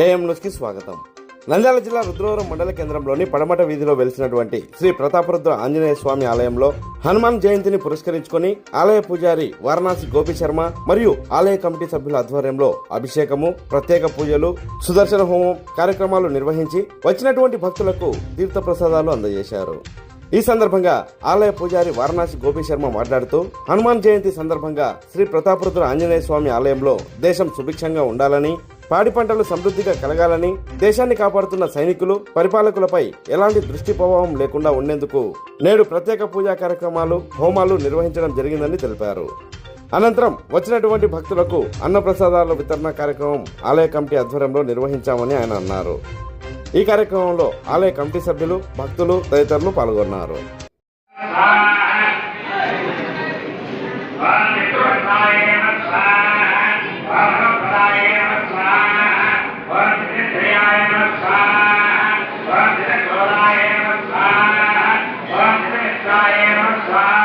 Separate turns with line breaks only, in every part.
AM న్యూస్కి స్వాగతం. నంద్యాల జిల్లా రుద్రవరం మండల కేంద్రంలోని పడమట వీధిలో వెలిసినటువంటి శ్రీ ప్రతాపరుద్ర ఆంజనేయ స్వామి ఆలయంలో హనుమాన్ జయంతిని పురస్కరించుకొని ఆలయ పూజారి వారణాసి గోపి శర్మ మరియు ఆలయ కమిటీ సభ్యుల ఆధ్వర్యంలో అభిషేకము ప్రత్యేక పూజలు సుదర్శన హోమం కార్యక్రమాలు నిర్వహించి వచ్చినటువంటి భక్తులకు తీర్థ ప్రసాదాలు అందజేశారు. ఈ సందర్భంగా ఆలయ పూజారి వారణాసి గోపి శర్మ మాట్లాడుతూ హనుమాన్ జయంతి సందర్భంగా శ్రీ ప్రతాపరుద్ర ఆంజనేయ స్వామి ఆలయంలో దేశం సుభిక్షంగా ఉండాలని పాడి పంటలు సమృద్ధిగా కలగాలని దేశాన్ని కాపాడుతున్న సైనికులు పరిపాలకులపై ఎలాంటి దృష్టి ప్రభావం లేకుండా ఉండేందుకు నేడు ప్రత్యేక పూజా కార్యక్రమాలు హోమాలు నిర్వహించడం జరిగిందని తెలిపారు. అనంతరం వచ్చినటువంటి భక్తులకు అన్నప్రసాదాల వితరణ కార్యక్రమం ఆలయ కమిటీ ఆధ్వర్యంలో నిర్వహించామని ఆయన అన్నారు. ఈ కార్యక్రమంలో ఆలయ కమిటీ సభ్యులు భక్తులు తదితరులు పాల్గొన్నారు.
ओंकारेण स्वाहा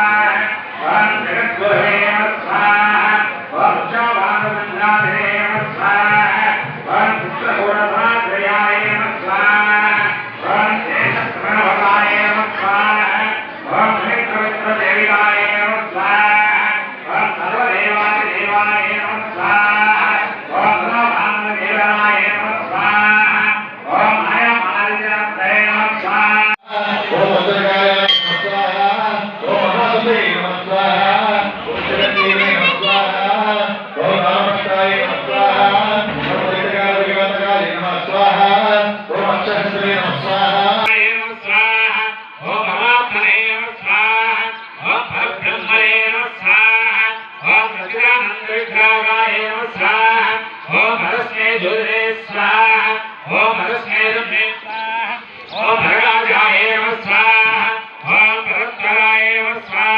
कृष्णागायेव स्वाहा। ॐ हरस्मे दुर्वे स्वाहा। ॐ हरस्मे दुर्वे स्वाहा। ॐ भरराजायेव स्वाहा। ॐ भरत्करायेव स्वाहा।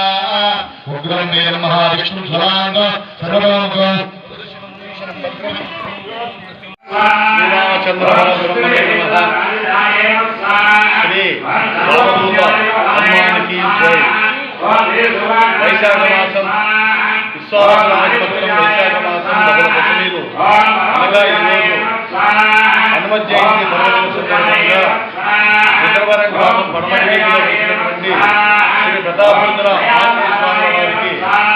ఉగ్రమే నమ. విష్ణు హనుమానికి సర్వాంగ వైశాఖ మాసం విశ్వాస వైశాఖ మాసం మొదల అనగా ఈరోజు హనుమత్ జయంతి పర్వదిన ఉత్తరవరం గ్రామం పడమటిలో శ్రీ ప్రతాపేంద్ర ఆంజనేయ స్వామి వారికి హనుమత్ జయంతి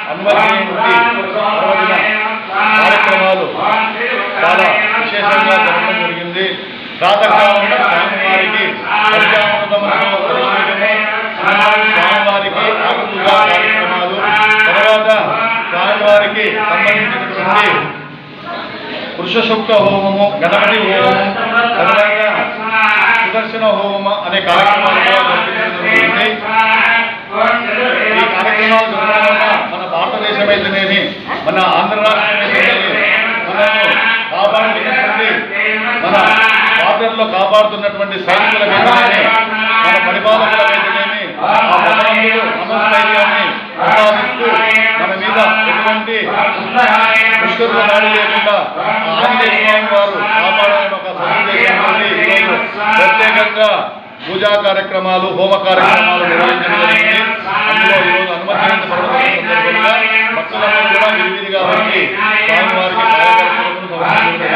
పర్వదిన కార్యక్రమాలు చాలా విశేషంగా జరగడం జరిగింది. ప్రాతకాలంలో స్వామివారికి పంచామృతములతో స్వామివారికి కార్యక్రమాలు. తర్వాత స్వామివారికి సంబంధించినటువంటి పురుష సూక్త హోమము గణపతి హోమము తర్వాత సుదర్శన హోమ అనే కార్యక్రమాలు కూడా జరిపించడం జరిగింది ఈ కార్యక్రమాలు జరగడం వల్ల మన ఆంధ్ర రాష్ట్రం మనము కాపాడుతున్నటువంటి మన బార్డర్లో కాపాడుతున్నటువంటి సైనికుల మీదనే మన పరిపాలకుల మీదనేమి ఆ మన మీద ఎటువంటి దుష్కర్మ దాడి లేకుండా ఆంజనేయ స్వామి వారు కాపాడాలని ఒక సదుద్దేశం ప్రత్యేకంగా పూజా కార్యక్రమాలు హోమ కార్యక్రమాలు నిర్వహించడం జరిగింది. అందులో ఈరోజు అనుమతి సందర్భంగా భక్తులందరూ కూడా విరివిరిగా వచ్చి స్వామివారికి కార్యక్రమాలను సమర్పించడం జరిగింది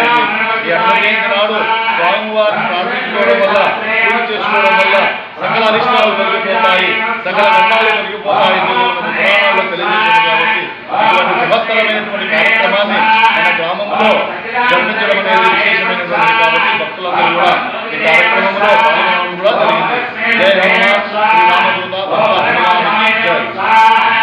ఈ అన్నజయంతి నాడు స్వామివారిని ప్రార్థించుకోవడం వల్ల పూజ చేసుకోవడం వల్ల సకల అరిష్టాలు తొలగిపోతాయి సకల గండాలు తొలగిపోతాయి అని మన పురాణాల్లో తెలియజేసింది కాబట్టి ఇటువంటి బృహత్తరమైనటువంటి కార్యక్రమాన్ని మన గ్రామంలో జరిపించడం అనేది విశేషమైనటువంటి కాబట్టి భక్తులందరూ కూడా ఈ కార్యక్రమంలో పాల్గొనడం కూడా జరిగింది జై